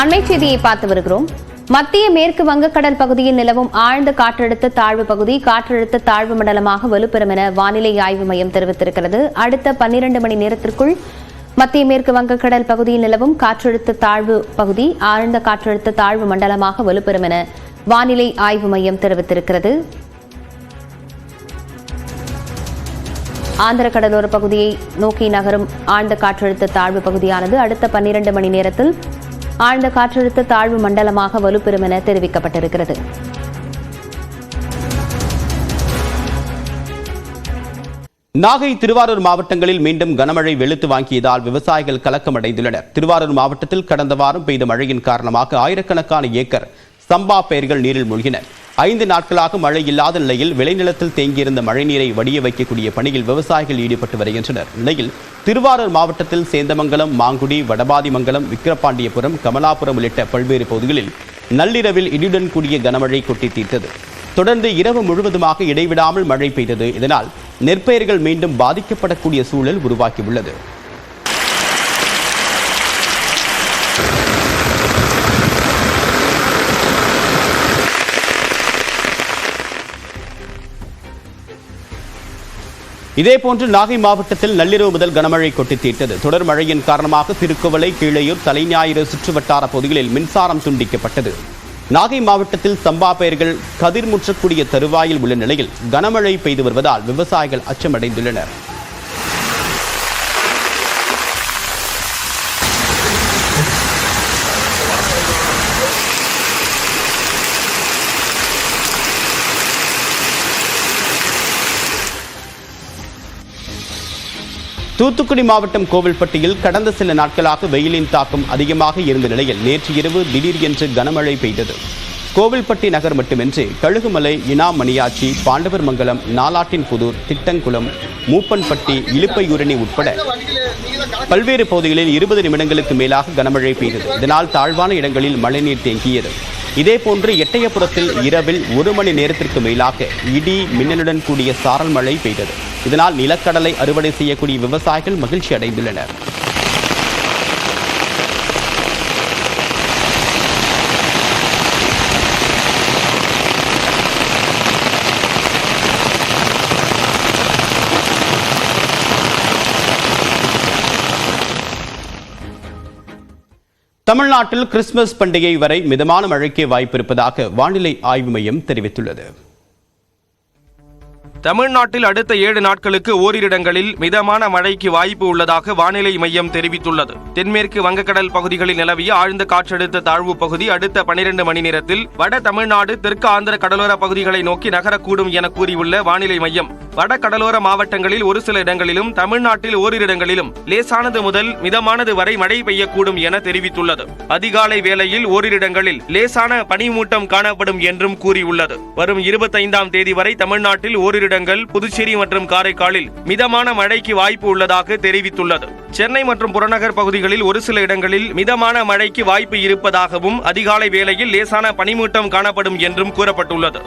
அண்மை செய்தியை பார்த்து வருகிறோம். மத்திய மேற்கு வங்கக்கடல் பகுதியில் நிலவும் ஆழ்ந்த காற்றழுத்த தாழ்வு பகுதி காற்றழுத்த தாழ்வு மண்டலமாக வலுப்பெறும் என வானிலை ஆய்வு மையம் தெரிவித்திருக்கிறது. அடுத்த பன்னிரண்டு மணி நேரத்திற்குள் மத்திய மேற்கு வங்கக்கடல் பகுதியில் நிலவும் காற்றழுத்த தாழ்வு பகுதி ஆழ்ந்த காற்றழுத்த தாழ்வு மண்டலமாக வலுப்பெறும் என வானிலை ஆய்வு மையம் தெரிவித்திருக்கிறது. ஆந்திர கடலோர பகுதியை நோக்கி நகரும் ஆழ்ந்த காற்றழுத்த தாழ்வு பகுதியானது அடுத்த பன்னிரண்டு மணி நேரத்தில் ஆழ்ந்த காற்றழுத்த தாழ்வு மண்டலமாக வலுப்பெறும் என தெரிவிக்கப்பட்டிருக்கிறது. நாகை திருவாரூர் மாவட்டங்களில் மீண்டும் கனமழை வெளுத்து வாங்கியதால் விவசாயிகள் கலக்கமடைந்துள்ளனர். திருவாரூர் மாவட்டத்தில் கடந்த வாரம் பெய்த மழையின் காரணமாக ஆயிரக்கணக்கான ஏக்கர் சம்பா பயிர்கள் நீரில் மூழ்கின. ஐந்து நாட்களாக மழை இல்லாத நிலையில் விளைநிலத்தில் தேங்கியிருந்த மழைநீரை வடிய வைக்கக்கூடிய பணியில் விவசாயிகள் ஈடுபட்டு வருகின்றனர். நிலையில் திருவாரூர் மாவட்டத்தில் சேந்தமங்கலம் மாங்குடி வடபாதிமங்கலம் விக்கிரபாண்டியபுரம் கமலாபுரம் உள்ளிட்ட பல்வேறு பகுதிகளில் நள்ளிரவில் இடியுடன் கூடிய கனமழை கொட்டி தீர்த்தது. தொடர்ந்து இரவு முழுவதுமாக இடைவிடாமல் மழை பெய்தது. இதனால் நெற்பயிர்கள் மீண்டும் பாதிக்கப்படக்கூடிய சூழல் உருவாகியுள்ளது. இதேபோன்று நாகை மாவட்டத்தில் நள்ளிரவு முதல் கனமழை கொட்டி தீர்த்தது தொடர் மழையின் காரணமாக திருக்குவளை கீழையூர் தலைஞாயிறு சுற்றுவட்டார பகுதிகளில் மின்சாரம் துண்டிக்கப்பட்டது. நாகை மாவட்டத்தில் சம்பா பயிர்கள் கதிர் முற்றக்கூடிய தருவாயில் உள்ள நிலையில் கனமழை பெய்து வருவதால் விவசாயிகள் அச்சமடைந்துள்ளனர். தூத்துக்குடி மாவட்டம் கோவில்பட்டியில் கடந்த சில நாட்களாக வெயிலின் தாக்கம் அதிகமாக இருந்த நிலையில் நேற்று இரவு திடீர் என்று கனமழை பெய்தது. கோவில்பட்டி நகர் மட்டுமின்றி கழுகுமலை இனாமணியாச்சி பாண்டவர் மங்கலம் நாலாட்டின் புதூர் திட்டங்குளம் மூப்பன்பட்டி இலுப்பையூரணி உட்பட பல்வேறு பகுதிகளில் இருபது நிமிடங்களுக்கு மேலாக கனமழை பெய்தது. இதனால் தாழ்வான இடங்களில் மழைநீர் தேங்கியது. இதேபோன்று எட்டயபுரத்தில் இரவில் ஒரு மணி நேரத்திற்கு மேலாக இடி மின்னலுடன் கூடிய சாரல் மழை பெய்தது. இதனால் நிலக்கடலை அறுவடை செய்யக்கூடிய விவசாயிகள் மகிழ்ச்சி அடைந்துள்ளனர். தமிழ்நாட்டில் கிறிஸ்துமஸ் பண்டிகை வரை மிதமான மழைக்கே வாய்ப்பு இருப்பதாக வானிலை ஆய்வு மையம் தெரிவித்துள்ளது. தமிழ்நாட்டில் அடுத்த ஏழு நாட்களுக்கு ஓரிரிடங்களில் மிதமான மழைக்கு வாய்ப்பு உள்ளதாக வானிலை மையம் தெரிவித்துள்ளது. தென்மேற்கு வங்கக்கடல் பகுதிகளில் நிலவிய ஆழ்ந்த காற்றழுத்த தாழ்வு பகுதி அடுத்த பனிரெண்டு மணி நேரத்தில் வட தமிழ்நாடு தெற்கு ஆந்திர கடலோர பகுதிகளை நோக்கி நகரக்கூடும் என கூறியுள்ள வானிலை மையம். வட கடலோர மாவட்டங்களில் ஒரு சில இடங்களிலும் தமிழ்நாட்டில் ஓரிரு இடங்களிலும் லேசானது முதல் மிதமானது வரை மழை பெய்யக்கூடும் என தெரிவித்துள்ளது. அதிகாலை வேளையில் ஓரிரு இடங்களில் லேசான பனிமூட்டம் காணப்படும் என்றும் கூறியுள்ளது. வரும் இருபத்தைந்தாம் தேதி வரை தமிழ்நாட்டில் ஓரிரு இடங்கள் புதுச்சேரி மற்றும் காரைக்காலில் மிதமான மழைக்கு வாய்ப்பு உள்ளதாக தெரிவித்துள்ளது. சென்னை மற்றும் புறநகர் பகுதிகளில் ஒரு சில இடங்களில் மிதமான மழைக்கு வாய்ப்பு இருப்பதாகவும் அதிகாலை வேளையில் லேசான பனிமூட்டம் காணப்படும் என்றும் கூறப்பட்டுள்ளது.